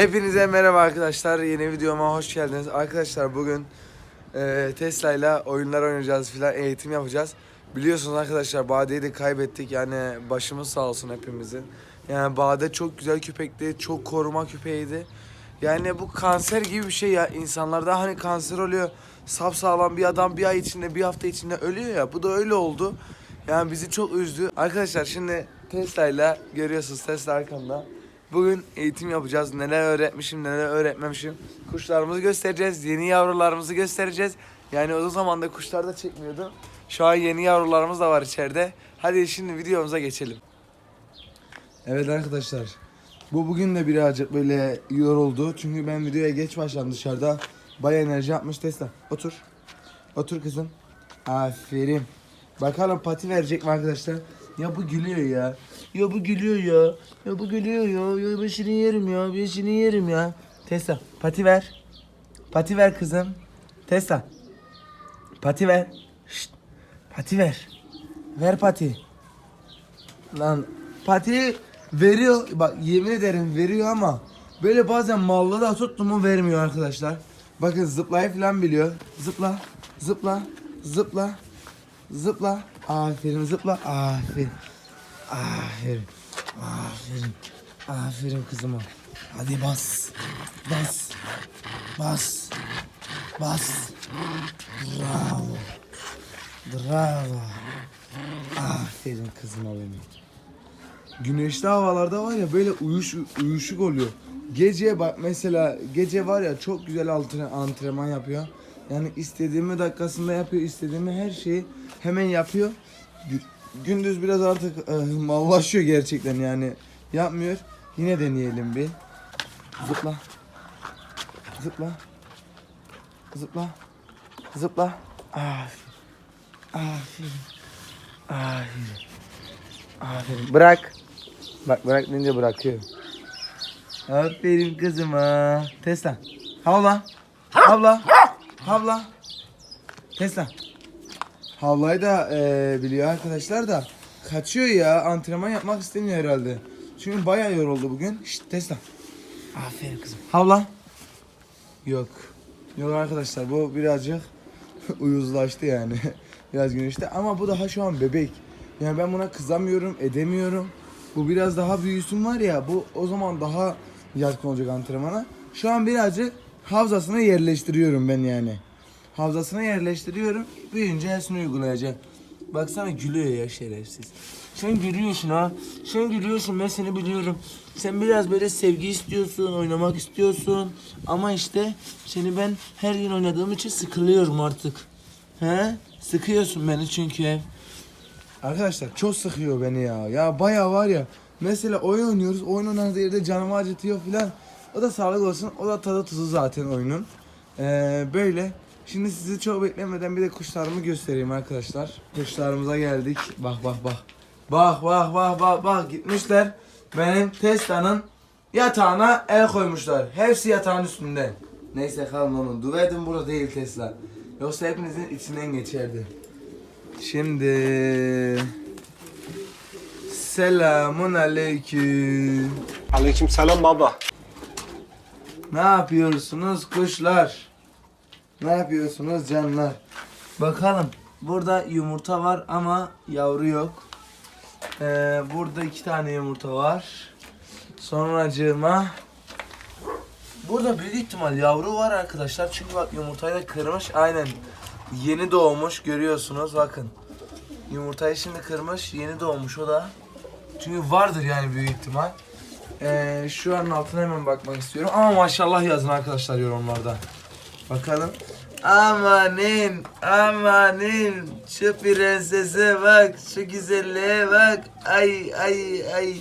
Hepinize merhaba arkadaşlar. Yeni videoma hoş geldiniz. Arkadaşlar bugün e, Tesla ile oyunlar oynayacağız filan eğitim yapacağız. Biliyorsunuz arkadaşlar Bade'yi de kaybettik. Yani başımız sağ olsun hepimizin. Yani Bade çok güzel köpekti. Çok koruma köpeğiydi. Yani bu kanser gibi bir şey ya. İnsanlarda hani kanser oluyor. Sapsağlam bir adam bir ay içinde bir hafta içinde ölüyor ya. Bu da öyle oldu. Yani bizi çok üzdü. Arkadaşlar şimdi Tesla ile görüyorsunuz Tesla arkamda. Bugün eğitim yapacağız. Neler öğretmişim, neler öğretmemişim. Kuşlarımızı göstereceğiz. Yeni yavrularımızı göstereceğiz. Yani o zaman da kuşlar da çekmiyordum. Şu an yeni yavrularımız da var içeride. Hadi şimdi videomuza geçelim. Evet arkadaşlar. Bu bugün de birazcık böyle yoruldu. Çünkü ben videoya geç başladım dışarıda. Baya enerji yapmış Tesla. Otur. Otur kızım. Aferin. Bakalım pati verecek mi arkadaşlar? Ya bu gülüyor ya. Ya bu gülüyor ya. Ya bu gülüyor ya. Ya ben seni yerim ya. Ben seni yerim ya. Tesla pati ver. Pati ver kızım. Tesla. Pati ver. Şşt. Pati ver. Ver pati. Lan pati veriyor. Bak yemin ederim veriyor ama böyle bazen mallı da tuttu mu vermiyor arkadaşlar. Bakın zıplayı falan biliyor. Zıpla. Zıpla. Zıpla. Zıpla. Aferin zıpla. Aferin. Aferin. Aferin. Aferin kızıma. Hadi bas. Bas. Bas. Bas. Bravo. Bravo. Aferin kızıma benim. Güneşli havalarda var ya böyle uyuş, uyuşuk oluyor. Gece bak mesela gece var ya çok güzel antre- antrenman yapıyor. Yani istediğimi dakikasında yapıyor, istediğimi her şeyi hemen yapıyor. Gü- Gündüz biraz artık e, mallaşıyor gerçekten yani yapmıyor. Yine deneyelim bir. Zıpla. Zıpla. Zıpla. Zıpla. Aferin. Aferin. Aferin. Aferin. Bırak. Bak bırak deyince bırakıyor. Aferin kızıma. Tesla. Havla. Havla. Havla. Tesla. Havlayı da eee, biliyor arkadaşlar da kaçıyor ya antrenman yapmak istemiyor herhalde. Çünkü bayağı yoruldu bugün. Şşt Tesla. Aferin kızım. Havla. Yok. Yok arkadaşlar bu birazcık uyuzlaştı yani. Biraz güneşte ama bu daha şu an bebek. Yani ben buna kızamıyorum, edemiyorum. Bu biraz daha büyüsün var ya bu o zaman daha yatkın olacak antrenmana. Şu an birazcık havzasına yerleştiriyorum ben yani. Havzasına yerleştiriyorum. Büyüyünce hepsini uygulayacak. Baksana gülüyor ya şerefsiz. Sen gülüyorsun ha. Sen gülüyorsun ben seni biliyorum. Sen biraz böyle sevgi istiyorsun, oynamak istiyorsun. Ama işte seni ben her gün oynadığım için sıkılıyorum artık. He? Sıkıyorsun beni çünkü. Arkadaşlar çok sıkıyor beni ya. Ya bayağı var ya. Mesela oyun oynuyoruz. Oyun oynadığı yerde canımı acıtıyor filan. O da sağlık olsun. O da tadı tuzu zaten oyunun. Ee, böyle. Şimdi sizi çok beklemeden bir de kuşlarımı göstereyim arkadaşlar. Kuşlarımıza geldik. Bak bak bak. Bak bak bak bak bak gitmişler. Benim Tesla'nın yatağına el koymuşlar. Hepsi yatağın üstünde. Neyse kalın onu. Dua edin burada değil Tesla. Yoksa hepinizin içinden geçerdi. Şimdi Selamun aleyküm. Aleyküm selam baba. Ne yapıyorsunuz kuşlar? Ne yapıyorsunuz canlar? Bakalım. Burada yumurta var ama yavru yok. Ee, burada iki tane yumurta var. Sonracığıma Burada büyük ihtimal yavru var arkadaşlar. Çünkü bak yumurtayı da kırmış. Aynen. Yeni doğmuş görüyorsunuz bakın. Yumurtayı şimdi kırmış. Yeni doğmuş o da. Çünkü vardır yani büyük ihtimal. Ee, şu an altına hemen bakmak istiyorum. Ama maşallah yazın arkadaşlar yorumlarda. Bakalım. Amanin, amanin. Şu prensese bak, şu güzelliğe bak. Ay, ay, ay.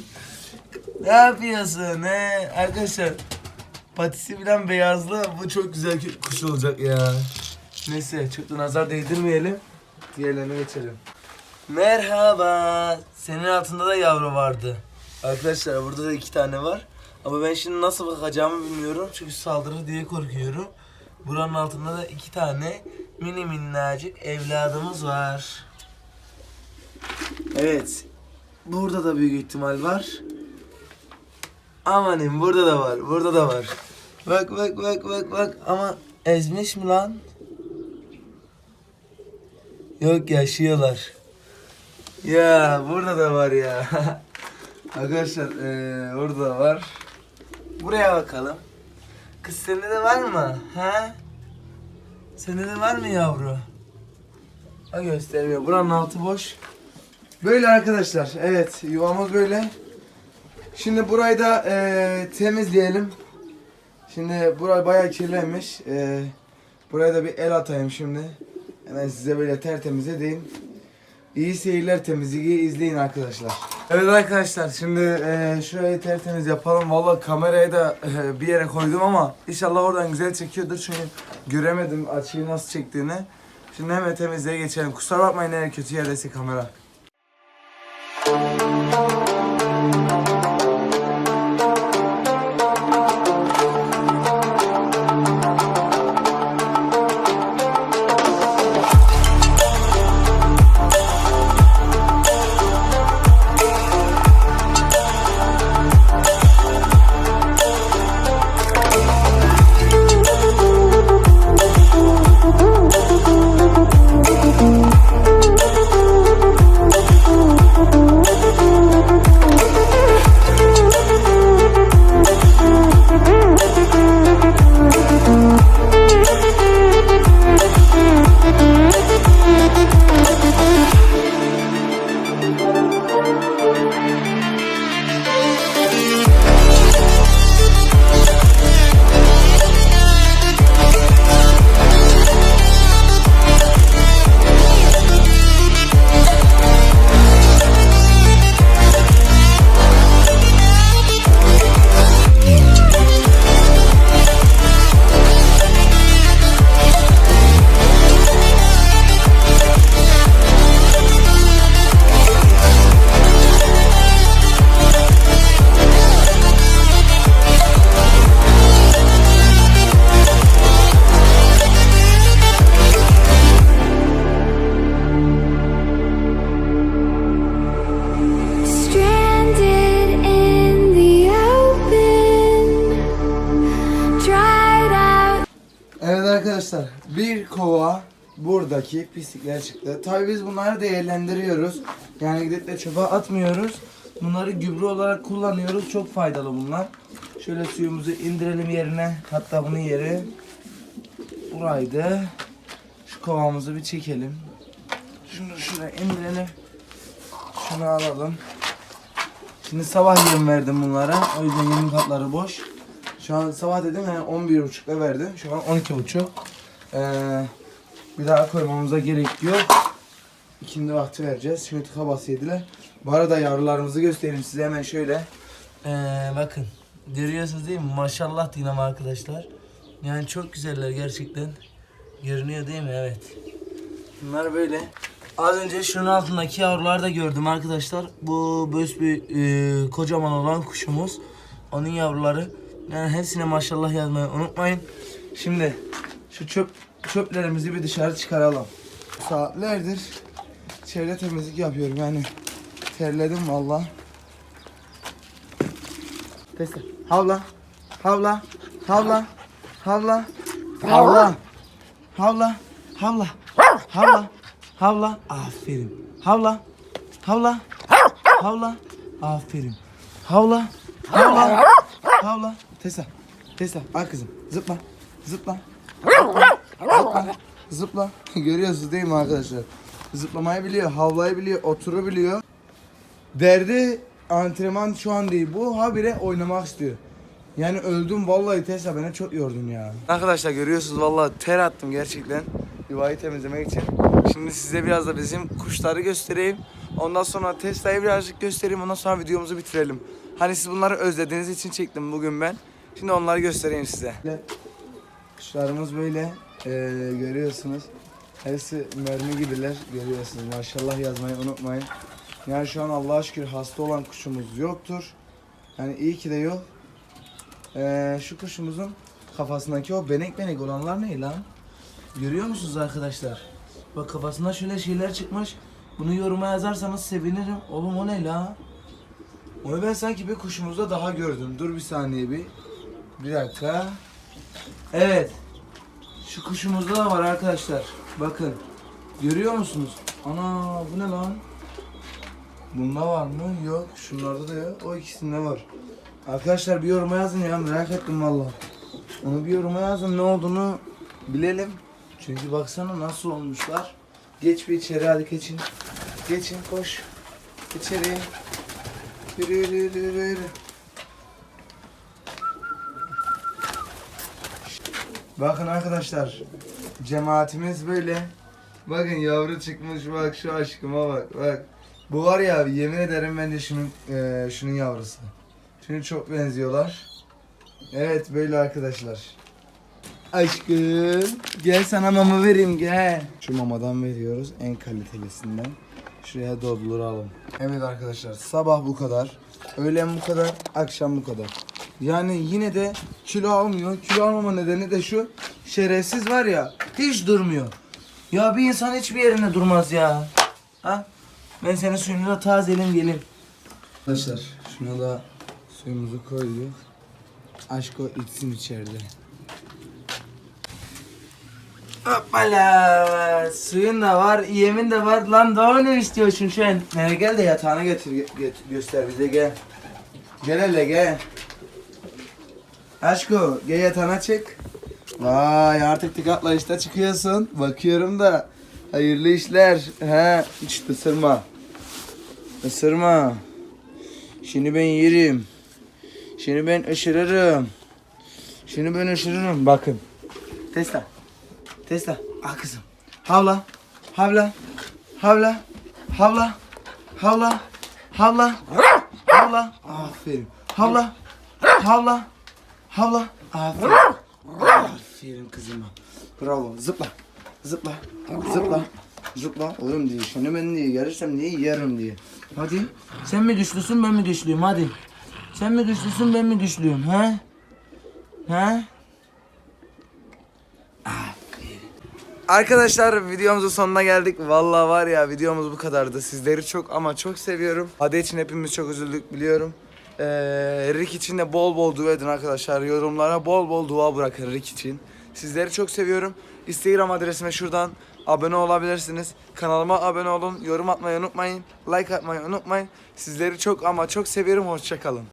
Ne yapıyorsun he? Arkadaşlar, patisi bilen beyazlı. Bu çok güzel kuş olacak ya. Neyse, çok da nazar değdirmeyelim. Diğerlerine geçelim. Merhaba. Senin altında da yavru vardı. Arkadaşlar burada da iki tane var. Ama ben şimdi nasıl bakacağımı bilmiyorum. Çünkü saldırır diye korkuyorum. Buranın altında da iki tane mini minnacık evladımız var. Evet. Burada da büyük ihtimal var. Amanin burada da var. Burada da var. Bak bak bak bak bak ama ezmiş mi lan? Yok yaşıyorlar. Ya burada da var ya. Arkadaşlar eee orada da var. Buraya bakalım. Kız sende de var mı? He? Sende de var mı yavru? Ha göstermiyor. Buranın altı boş. Böyle arkadaşlar. Evet yuvamız böyle. Şimdi burayı da eee, temizleyelim. Şimdi burası bayağı kirlenmiş. Eee buraya da bir el atayım şimdi. Hemen size böyle tertemiz edeyim. İyi seyirler temizliği izleyin arkadaşlar. Evet arkadaşlar şimdi eee, şurayı tertemiz yapalım. Vallahi kamerayı da eee, bir yere koydum ama inşallah oradan güzel çekiyordur. Çünkü göremedim açıyı nasıl çektiğini. Şimdi hemen temizliğe geçelim. Kusura bakmayın eğer kötü yerdeyse kamera. Evet arkadaşlar bir kova buradaki pislikler çıktı. Tabii biz bunları değerlendiriyoruz. Yani gidip de çöpe atmıyoruz. Bunları gübre olarak kullanıyoruz. Çok faydalı bunlar. Şöyle suyumuzu indirelim yerine. Hatta bunun yeri buraydı. Şu kovamızı bir çekelim. Şunu şuraya indirelim. Şunu alalım. Şimdi sabah yem verdim bunlara. O yüzden yemin kapları boş. Şu an sabah dedim yani 11.30'da verdim. Şu an 12.30. Ee, bir daha koymamıza gerek yok. İkindi vakti vereceğiz. Şimdi tıka bas yediler. Bu arada yavrularımızı göstereyim size hemen şöyle. Ee, bakın. Görüyorsunuz değil mi? Maşallah diyeyim arkadaşlar. Yani çok güzeller gerçekten. Görünüyor değil mi? Evet. Bunlar böyle. Az önce şunun altındaki yavruları da gördüm arkadaşlar. Bu böyle bir e, kocaman olan kuşumuz. Onun yavruları. Yani hepsine maşallah yazmayı unutmayın. Şimdi şu çöp çöplerimizi bir dışarı çıkaralım. Saatlerdir çevre temizlik yapıyorum yani. Terledim valla. Testa. Havla. Havla. Havla. Havla. Havla. Havla. Havla. Havla. Havla. Aferin. Havla. Havla. Havla. Aferin. Havla. Havla. Havla. Tesa. Tesa. Al kızım. Zıpla. Zıpla. Zıpla. Zıpla. Görüyorsunuz değil mi arkadaşlar? Zıplamayı biliyor, havlayı biliyor, oturu. Derdi antrenman şu an değil. Bu habire oynamak istiyor. Yani öldüm vallahi Tesla beni çok yordun ya. Arkadaşlar görüyorsunuz vallahi ter attım gerçekten. Yuvayı temizlemek için. Şimdi size biraz da bizim kuşları göstereyim. Ondan sonra Tesla'yı birazcık göstereyim. Ondan sonra videomuzu bitirelim. Hani siz bunları özlediğiniz için çektim bugün ben. Şimdi onları göstereyim size. Kuşlarımız böyle ee, görüyorsunuz. Hepsi mermi gibiler görüyorsunuz. Maşallah yazmayı unutmayın. Yani şu an Allah'a şükür hasta olan kuşumuz yoktur. Yani iyi ki de yok. Ee, şu kuşumuzun kafasındaki o benek benek olanlar ne lan? Görüyor musunuz arkadaşlar? Bak kafasında şöyle şeyler çıkmış. Bunu yoruma yazarsanız sevinirim. Oğlum o ne la? Onu ben sanki bir kuşumuzda daha gördüm. Dur bir saniye bir. Bir dakika. Evet. Şu kuşumuzda da var arkadaşlar. Bakın. Görüyor musunuz? Ana bu ne lan? Bunda var mı? Yok. Şunlarda da yok. O ikisinde var. Arkadaşlar bir yoruma yazın ya merak ettim valla. Onu bir yoruma yazın ne olduğunu bilelim. Çünkü baksana nasıl olmuşlar. Geç bir içeri hadi geçin. Geçin koş. İçeriye. Yürü yürü yürü yürü. Bakın arkadaşlar. Cemaatimiz böyle. Bakın yavru çıkmış bak şu aşkıma bak bak. Bu var ya yemin ederim bence şunun eee, şunun yavrusu. Şunu çok benziyorlar. Evet böyle arkadaşlar. Aşkım gel sana mama vereyim gel. Şu mamadan veriyoruz en kalitelisinden. Şuraya dolduralım. Evet arkadaşlar sabah bu kadar. Öğlen bu kadar, akşam bu kadar. Yani yine de kilo almıyor. Kilo almama nedeni de şu. Şerefsiz var ya hiç durmuyor. Ya bir insan hiçbir yerine durmaz ya. Ha? Ben senin suyunu da tazeleyim gelin. Arkadaşlar şuna da suyumuzu koyduk. Aşko içsin içeride. Hoppala. Suyun da var, yemin de var. Lan daha ne istiyorsun sen? Ee, gel de yatağına getir, ge- get- göster bize gel. Gel hele gel. Aşko gel yatağına çık. Vay artık tıkatla işte çıkıyorsun. Bakıyorum da hayırlı işler. He hiç ısırma. Isırma. Şimdi ben yerim. Şimdi ben ışırırım. Şimdi ben ışırırım. Bakın. Testa. Testa. Ah kızım. Havla. Havla. Havla. Havla. Havla. Havla. Havla. Aferin. Havla. Havla. Havla. Aferin. Aferin kızıma. Bravo. Zıpla. Zıpla. Zıpla. Zıpla. Oğlum diye. Şunu ben diye. Yarışsam diye yerim diye. Hadi. Sen mi güçlüsün ben mi güçlüyüm hadi. Sen mi güçlüsün ben mi güçlüyüm he? He? Arkadaşlar videomuzun sonuna geldik. Vallahi var ya videomuz bu kadardı. Sizleri çok ama çok seviyorum. Hadi için hepimiz çok üzüldük biliyorum. Ee, Rick için de bol bol dua edin arkadaşlar. Yorumlara bol bol dua bırakın Rick için. Sizleri çok seviyorum. Instagram adresime şuradan abone olabilirsiniz. Kanalıma abone olun. Yorum atmayı unutmayın. Like atmayı unutmayın. Sizleri çok ama çok seviyorum. Hoşçakalın.